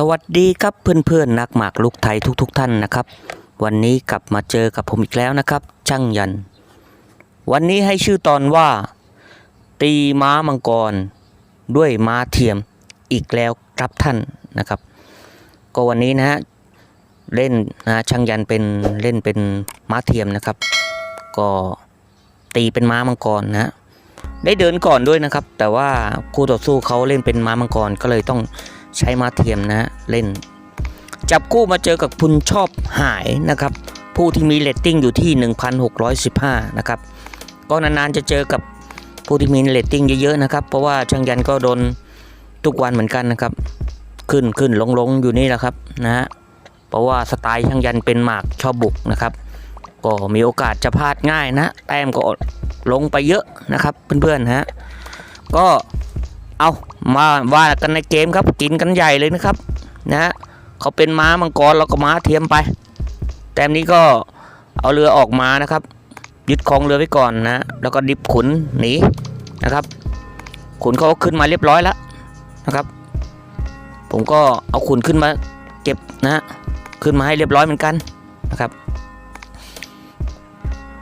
สวัสดีครับเพื่อนๆ นักหมากลูกไทยทุก ๆ ท่านนะครับ วันนี้กลับมาเจอกับผมอีกแล้วนะครับ ช่างยัน วันนี้ให้ชื่อตอนว่า ตีม้ามังกร ด้วยม้าเทียมอีกแล้วครับท่านนะครับ ก็วันนี้นะฮะเล่นนะช่างยันเป็นเล่นเป็นม้าเทียมนะครับ ก็ตีเป็นม้ามังกรนะฮะได้เดินก่อนด้วยนะครับ แต่ว่าคู่ต่อสู้เขาเล่นเป็นม้ามังกรก็เลยต้อง ใช้มาเทียมนะเล่น จับคู่มาเจอกับคุณชอบหายนะครับ ผู้ที่มีเรตติ้งอยู่ที่ 1,615 นะครับ ก็นานๆจะเจอกับผู้ที่มีเรตติ้งเยอะๆนะครับ เพราะว่าช่างยันก็โดนทุกวันเหมือนกันนะครับ ขึ้นขึ้นลงลงอยู่นี่แหละครับนะฮะเพราะว่าสไตล์ช่างยันเป็นหมากชอบบุกนะครับ ก็มีโอกาสจะพลาดง่ายนะ แต้มก็ลงไปเยอะนะครับ เพื่อนๆฮะก็ เอามาว่ากันในเกมครับ กินกันใหญ่เลยนะครับนะฮะเขาเป็นม้ามังกรเราก็ม้าเทียมไป แต้มนี้ก็เอาเรือออกมานะครับ ยึดครองเรือไว้ก่อนนะ แล้วก็ดิบขุนหนีนะครับ ขุนเขาขึ้นมาเรียบร้อยแล้วนะครับ ผมก็เอาขุนขึ้นมาเก็บนะ ขึ้นมาให้เรียบร้อยเหมือนกันนะครับ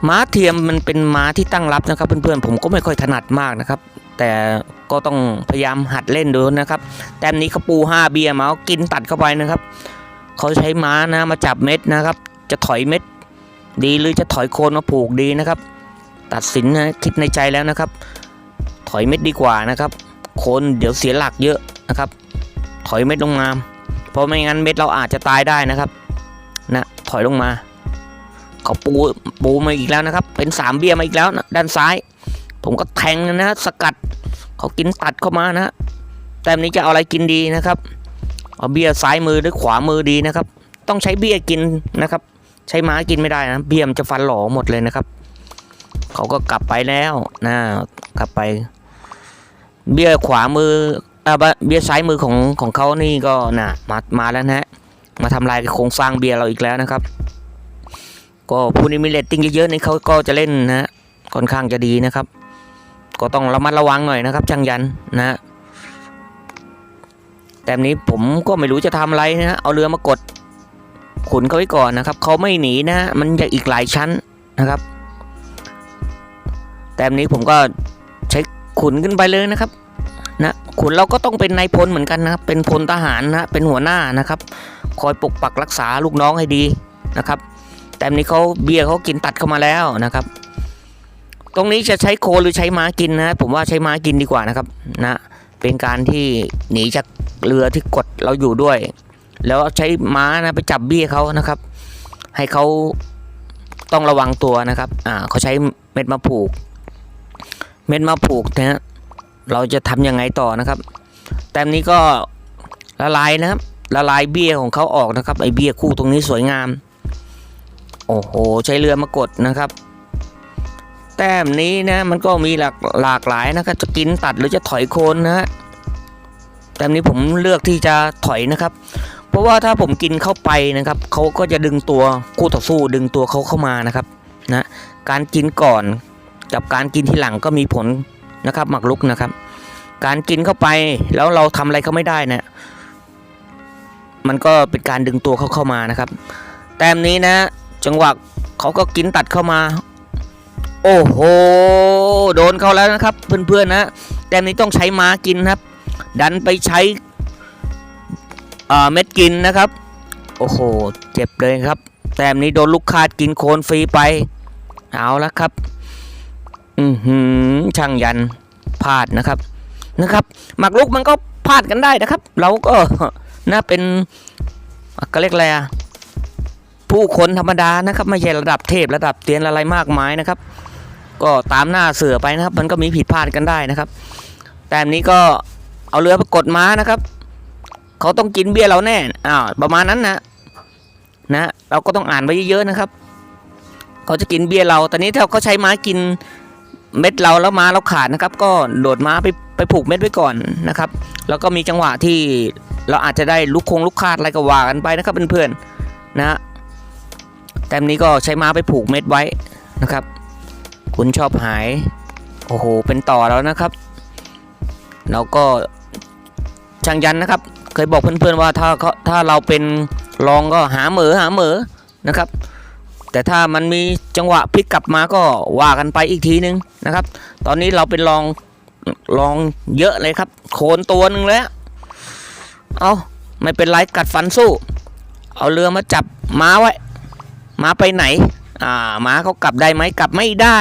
ม้าเทียมมันเป็นม้าที่ตั้งรับนะครับ เพื่อนๆผมก็ไม่ค่อยถนัดมากนะครับ แต่ก็ต้องพยายามหัดเล่นดูนะครับ แต้มนี้เขาปู5เบียร์มาเขากินตัดเข้าไปนะครับ เขาใช้ม้านะมาจับเม็ดนะครับ จะถอยเม็ดดีหรือจะถอยโคนมาผูกดีนะครับ ตัดสินนะคิดในใจแล้วนะครับ ถอยเม็ดดีกว่านะครับ โคนเดี๋ยวเสียหลักเยอะนะครับ ถอยเม็ดลงมา เพราะไม่งั้นเม็ดเราอาจจะตายได้นะครับนะถอยลงมาเขาปูปูมาอีกแล้วนะครับ เป็นสามเบียร์มาอีกแล้วนะด้านซ้าย ผมก็แทงนะสกัดเขากินตัดเข้ามานะแต้มนี้จะเอาอะไรกินดีนะครับ เอาเบียร์ซ้ายมือหรือขวามือดีนะครับ ต้องใช้เบียร์กินนะครับ ใช้ม้ากินไม่ได้นะเบียร์มันจะฟันหล่อหมดเลยนะครับ เขาก็กลับไปแล้วนะกลับไป เบียร์ขวามืออ่าเบียร์ซ้ายมือของของเขานี่ก็น่ะมามาแล้วนะฮะมาทำลายโครงสร้างเบียร์เราอีกแล้วนะครับ ก็ผู้นี้มีเรตติ้งเยอะๆนี่เขาก็จะเล่นนะค่อนข้างจะดีนะครับ ก็ต้องระมัดระวังหน่อยนะครับช่างยันนะฮะแต่นี้ผมก็ไม่รู้จะทำอะไรนะฮะเอาเรือมากดขุนเขาไว้ก่อนนะครับเขาไม่หนีนะฮะมันจะอีกหลายชั้นนะครับ แต่นี้ผมก็ใช้ขุนขึ้นไปเลยนะครับนะขุนเราก็ต้องเป็นนายพลเหมือนกันนะครับ เป็นพลทหารนะเป็นหัวหน้านะครับ คอยปกปักรักษาลูกน้องให้ดีนะครับ แต่นี้เขาเบียร์เขากินตัดเข้ามาแล้วนะครับ ตรงนี้จะใช้โคหรือใช้ม้ากินนะ ผมว่าใช้ม้ากินดีกว่านะครับ นะ เป็นการที่หนีจากเรือที่กดเราอยู่ด้วย แล้วใช้ม้านะไปจับเบี้ยเขานะครับ ให้เขาต้องระวังตัวนะครับ อ่าเขาใช้เม็ดมะผูก เม็ดมะผูกนะฮะเราจะทำยังไงต่อนะครับ แต้มนี้ก็ละลายนะครับ ละลายเบี้ยของเขาออกนะครับ ไอเบี้ยคู่ตรงนี้สวยงาม โอ้โห ใช้เรือมากดนะครับ แต้มนี้นะ มันก็มีหลากหลากหลายนะครับจะกินตัดหรือจะถอยโคนนะฮะแต้มนี้ผมเลือกที่จะถอยนะครับ เพราะว่าถ้าผมกินเข้าไปนะครับเขาก็จะดึงตัวคู่ต่อสู้ดึงตัวเขาเข้ามานะครับนะการกินก่อนกับการกินทีหลังก็มีผลนะครับหมักลุกนะครับ การกินเข้าไปแล้วเราทำอะไรเขาไม่ได้นะมันก็เป็นการดึงตัวเขาเข้ามานะครับ แต้มนี้นะ จังหวะเขาก็กินตัดเข้ามา โอ้โห โดนเขาแล้วนะครับ เพื่อนๆนะ แต้มนี้ต้องใช้ม้ากินครับ ดันไปใช้เม็ดกินนะครับ โอ้โห เจ็บเลยครับ แต้มนี้โดนลูกคาดกินโคนฟรีไป เอาละครับ อือหือช่างยันพลาดนะครับ นะครับหมากลุกมันก็พลาดกันได้นะครับ เราก็น่าเป็นก็เรียกอะไรอะผู้คนธรรมดานะครับ ไม่ใช่ระดับเทพระดับเตียนอะไรมากมายนะครับ ก็ตามหน้าเสือไปนะครับ มันก็มีผิดพลาดกันได้นะครับ แต่นี้ก็เอาเรือประกดม้านะครับ เขาต้องกินเบี้ยเราแน่อ้าวประมาณนั้นนะนะเราก็ต้องอ่านไว้เยอะๆนะครับ เขาจะกินเบี้ยเราตอนนี้ถ้าเขาใช้ม้ากินเม็ดเราแล้วม้าเราขาดนะครับ ก็โดดม้าไปไปผูกเม็ดไว้ก่อนนะครับ แล้วก็มีจังหวะที่เราอาจจะได้ลุกคงลุกคาดอะไรก็ว่ากันไปนะครับเพื่อนๆนะแต้มนี้ก็ใช้ม้าไปผูกเม็ดไว้นะครับ คุณชอบหาย โอ้โห เป็นต่อแล้วนะครับ แล้วก็ช่างยันนะครับ เคยบอกเพื่อนๆว่าถ้าเขาถ้าเราเป็นรองก็หาเหมอหาเหมอนะครับ แต่ถ้ามันมีจังหวะพลิกกลับมาก็ว่ากันไปอีกทีนึงนะครับ ตอนนี้เราเป็นรองรองเยอะเลยครับโคนตัวหนึ่งแล้วเอาไม่เป็นไรกัดฟันสู้ เอาเรือมาจับม้าไว้ม้าไปไหน อ่าม้าเขากลับได้ไหมกลับไม่ได้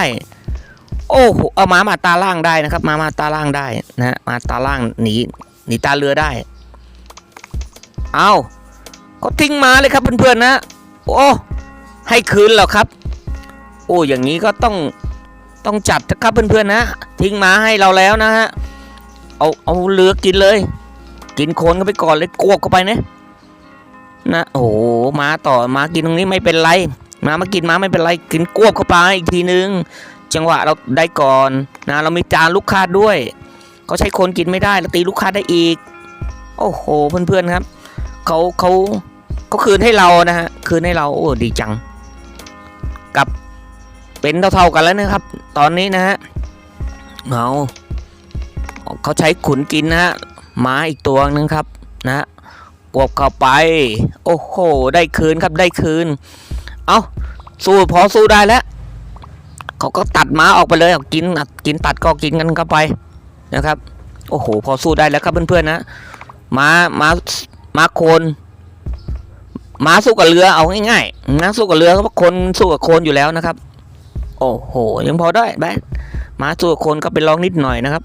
โอ้โหเอาม้ามาตาล่างได้นะครับม้ามาตาล่างได้นะฮะมาตาล่างหนีหนีตาเรือได้ เอาก็ทิ้งม้าเลยครับเพื่อนๆนะโอ้ให้คืนหรอครับ โอ้อย่างนี้ก็ต้องต้องจัดนะครับเพื่อนๆนะ ทิ้งม้าให้เราแล้วนะฮะเอาเอาเรือกินเลย กินโคลนเข้าไปก่อนเลยกวบเข้าไปนะนะโอ้โหม้าต่อม้ากินตรงนี้ไม่เป็นไร มามากินมาไม่เป็นไรกินกวบเข้าไปอีกทีนึง จังหวะเราได้ก่อนนะเรามีจานลูกคาด้วยเขาใช้คนกินไม่ได้เราตีลูกคาดได้อีก โอ้โหเพื่อนๆครับเขาเขาเขาคืนให้เรานะฮะคืนให้เราโอ้ดีจัง กับเป็นเท่าๆกันแล้วนะครับ ตอนนี้นะฮะเอาเขาใช้ขุนกินนะฮะม้าอีกตัวนึงครับนะฮะกวบเข้าไป โอ้โห ได้คืนครับได้คืน เอา สู้พอสู้ได้แล้ว เขาก็ตัดม้าออกไปเลยเอากินกินตัดก็กินกันเข้าไปนะครับ โอ้โห พอสู้ได้แล้วครับเพื่อนๆนะม้าม้าม้าโคนม้าสู้กับเรือเอาง่ายๆม้าสู้กับเรือเพราะคนสู้กับโคนอยู่แล้วนะครับ โอ้โห ยังพอได้แบม้าสู้กับโคนก็เป็นรองนิดหน่อยนะครับ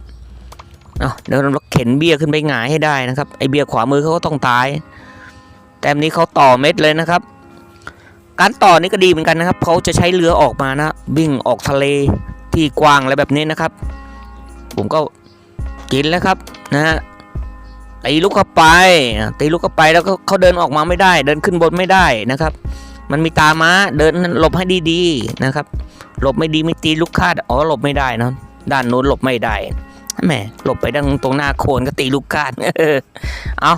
เดี๋ยวเราเข็นเบียร์ขึ้นไปหงายให้ได้นะครับไอเบียร์ขวามือเขาก็ต้องตาย แต่อันนี้เขาต่อเม็ดเลยนะครับ การต่อนี่ก็ดีเหมือนกันนะครับเขาจะใช้เรือออกมานะวิ่งออกทะเลที่กว้างอะไรแบบนี้นะครับ ผมก็กินแล้วครับนะฮะตีลูกเข้าไปตีลูกเข้าไปแล้วก็เขาเดินออกมาไม่ได้ เดินขึ้นบนไม่ได้นะครับ มันมีตาม้าเดินหลบให้ดีๆนะครับ หลบไม่ดีไม่ตีลูกคาดอ๋อหลบไม่ได้นะด้านโน้นหลบไม่ได้แหมหลบไปดังตรงหน้าโคนก็ตีลูกคาดเอา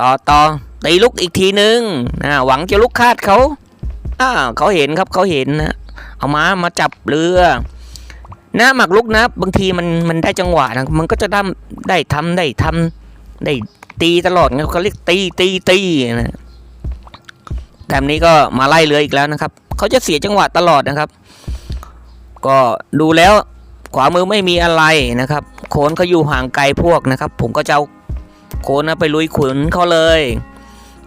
ต่อต่อ ตีลูกอีกทีหนึ่งนะหวังจะลูกคาดเขาอ้าเขาเห็นครับเขาเห็นนะเอาม้ามาจับเรือนะหมักลุกนะ บางทีมันมันได้จังหวะนะมันก็จะได้ได้ทำได้ทำได้ตีตลอดเขาเรียกตีตีตีนะแบบนี้ก็มาไล่เรืออีกแล้วนะครับเขาจะเสียจังหวะตลอดนะครับ ก็ดูแล้วขวามือไม่มีอะไรนะครับโขนเขาอยู่ห่างไกลพวกนะครับ ผมก็จะเอาโขนนะไปลุยขุนเขาเลย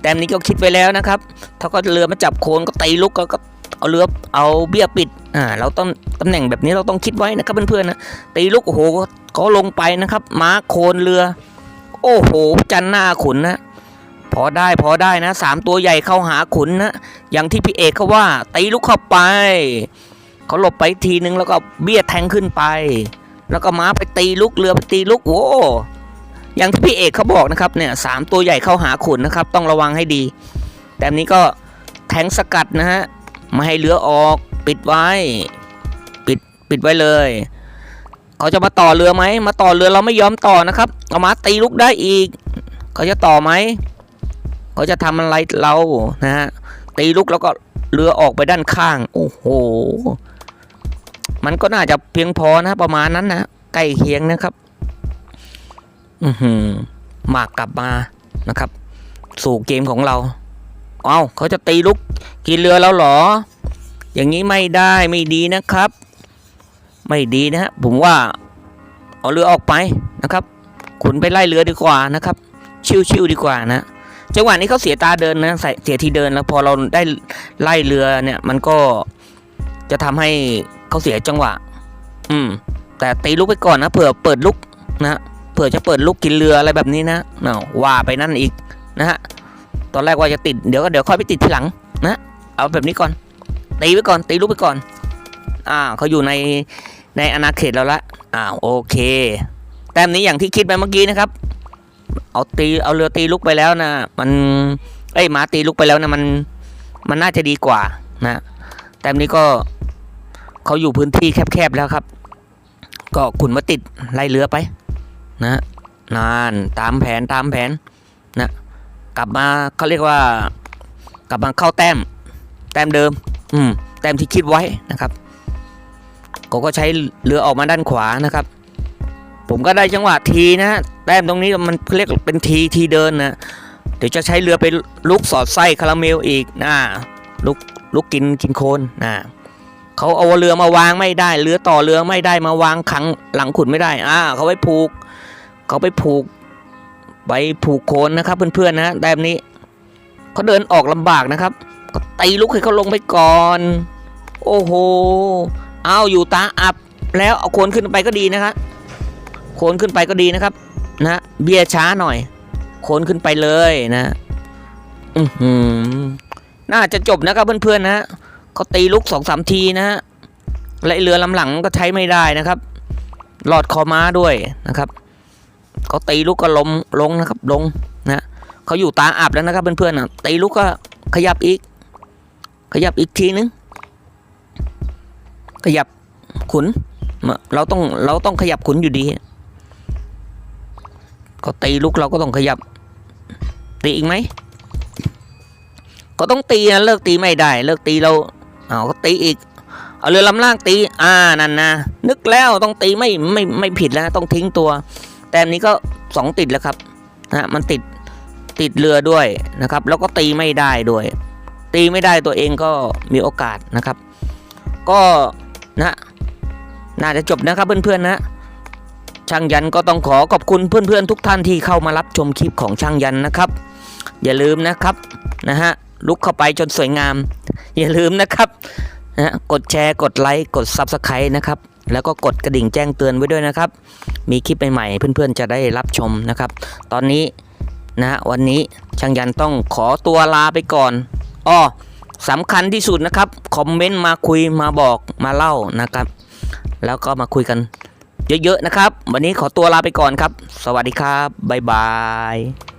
แต้มนี้ก็คิดไว้แล้วนะครับ ถ้าก็เรือมาจับโคนก็ตีลุกก็ก็เอาเรือเอาเบี้ยปิดอ่าเราต้องตำแหน่งแบบนี้เราต้องคิดไว้นะครับเพื่อนๆนะตีลุกโอ้โหเขาลงไปนะครับม้าโคนเรือ โอ้โห จันหน้าขุนนะพอได้พอได้นะสามตัวใหญ่เข้าหาขุนนะอย่างที่พี่เอกเขาว่าตีลุกเข้าไปเขาหลบไปทีนึงแล้วก็เบี้ยแทงขึ้นไป แล้วก็ม้าไปตีลุกเรือไปตีลุกโอ้ อย่างที่พี่เอกเขาบอกนะครับเนี่ยสามตัวใหญ่เข้าหาขุนนะครับ ต้องระวังให้ดี แต่นี้ก็แทงสกัดนะฮะไม่ให้เรือออกปิดไว้ ปิดปิดไว้เลยเขาจะมาต่อเรือไหมมาต่อเรือเราไม่ยอมต่อนะครับเอามาตีลุกได้อีกเขาจะต่อไหมเขาจะทำอะไรเรานะฮะตีลุกแล้วก็เรือออกไปด้านข้าง โอ้โห มันก็น่าจะเพียงพอนะประมาณนั้นนะใกล้เคียงนะครับ อือหือมากกลับมานะครับ สู่เกมของเรา เอาเขาจะตีลุกกินเรือแล้วหรอ อย่างนี้ไม่ได้ไม่ดีนะครับ ไม่ดีนะฮะผมว่าเอาเรือออกไปนะครับ ขุนไปไล่เรือดีกว่านะครับ ชิวๆดีกว่านะจังหวะนี้เขาเสียตาเดินนะใส่เสียทีเดินแล้วพอเราได้ไล่เรือเนี่ย มันก็จะทำให้เขาเสียจังหวะ อืม แต่ตีลุกไปก่อนนะเผื่อเปิดลุกนะ เผื่อจะเปิดลูกกินเรืออะไรแบบนี้นะเนาว่าไปนั่นอีกนะฮะตอนแรกว่าจะติดเดี๋ยวก็เดี๋ยวค่อยไปติดทีหลังนะเอาแบบนี้ก่อนตีไว้ก่อนตีลูกไปก่อนอ่าเขาอยู่ในในอาณาเขตเราละอ่าโอเค แต้มนี้อย่างที่คิดไปเมื่อกี้นะครับ เอาตีเอาเรือตีลูกไปแล้วนะ มันเอ้ยหมาตีลูกไปแล้วนะมันมันน่าจะดีกว่านะแต้มนี้ก็เขาอยู่พื้นที่แคบๆแล้วครับ ก็ขุนมาติดไล่เรือไป นะนานตามแผนตามแผนนะกลับมาเขาเรียกว่า กลับมาเข้าแต้ม แต้มเดิม อืมแต้มที่คิดไว้นะครับเขาก็ใช้เรือออกมาด้านขวานะครับ ผมก็ได้จังหวะทีนะแต้มตรงนี้มันเรียกเป็นทีทีเดินนะเดี๋ยวจะใช้เรือไปลุกสอดไส้คาราเมลอีกนะลุกลุกกินกินโคนนะเขาเอาเรือมาวางไม่ได้ เรือต่อเรือไม่ได้มาวางขังหลังขุนไม่ได้อ่าเขาไปผูก เขาไปผูกไปผูกโคนนะครับเพื่อนๆนะแต้มนี้เขาเดินออกลำบากนะครับก็ตีลุกให้เขาลงไปก่อน โอ้โหเอาอยู่ตาอับแล้วเอาโคนขึ้นไปก็ดีนะครับโคนขึ้นไปก็ดีนะครับ นะเบียช้าหน่อย โคนขึ้นไปเลยนะอือหือน่าจะจบนะครับเพื่อนๆนะเขาตีลุกสองสามทีนะฮะและเรือลำหลังก็ใช้ไม่ได้นะครับ หลอดคอม้าด้วยนะครับ เขาตีลุกก็ล้มลงนะครับลงนะเขาอยู่ตาอับแล้วนะครับเพื่อนๆนะตีลุกก็ขยับอีก ขยับอีกทีนึง ขยับขุน เราต้องเราต้องขยับขุนอยู่ดีก็ตีลุกเราก็ต้องขยับ ตีอีกไหมก็ต้องตีนะเลิกตีไม่ได้ เลิกตีเราเอาก็ตีอีกเอาเรือลำล่างตี อ่านั่นนะนึกแล้วต้องตีไม่ไม่ไม่ผิดแล้วต้องทิ้งตัว แต่อันนี้ก็สองติดแล้วครับนะมันติดติดเรือด้วยนะครับ แล้วก็ตีไม่ได้ด้วย ตีไม่ได้ตัวเองก็มีโอกาสนะครับ ก็นะน่าจะจบนะครับเพื่อนๆนะช่างยันก็ต้องขอขอบคุณเพื่อนๆทุกท่านที่เข้ามารับชมคลิปของช่างยันนะครับ อย่าลืมนะครับนะฮะลุกเข้าไปจนสวยงาม อย่าลืมนะครับนะฮะกดแชร์กดไลค์กด Subscribe นะครับ แล้วก็กดกระดิ่งแจ้งเตือนไว้ด้วยนะครับ มีคลิปใหม่ๆเพื่อนๆจะได้รับชมนะครับ ตอนนี้นะฮะวันนี้ช่างยันต้องขอตัวลาไปก่อนอ้อสำคัญที่สุดนะครับคอมเมนต์มาคุยมาบอกมาเล่านะครับ แล้วก็มาคุยกันเยอะๆนะครับ วันนี้ขอตัวลาไปก่อนครับ สวัสดีครับบ๊ายบาย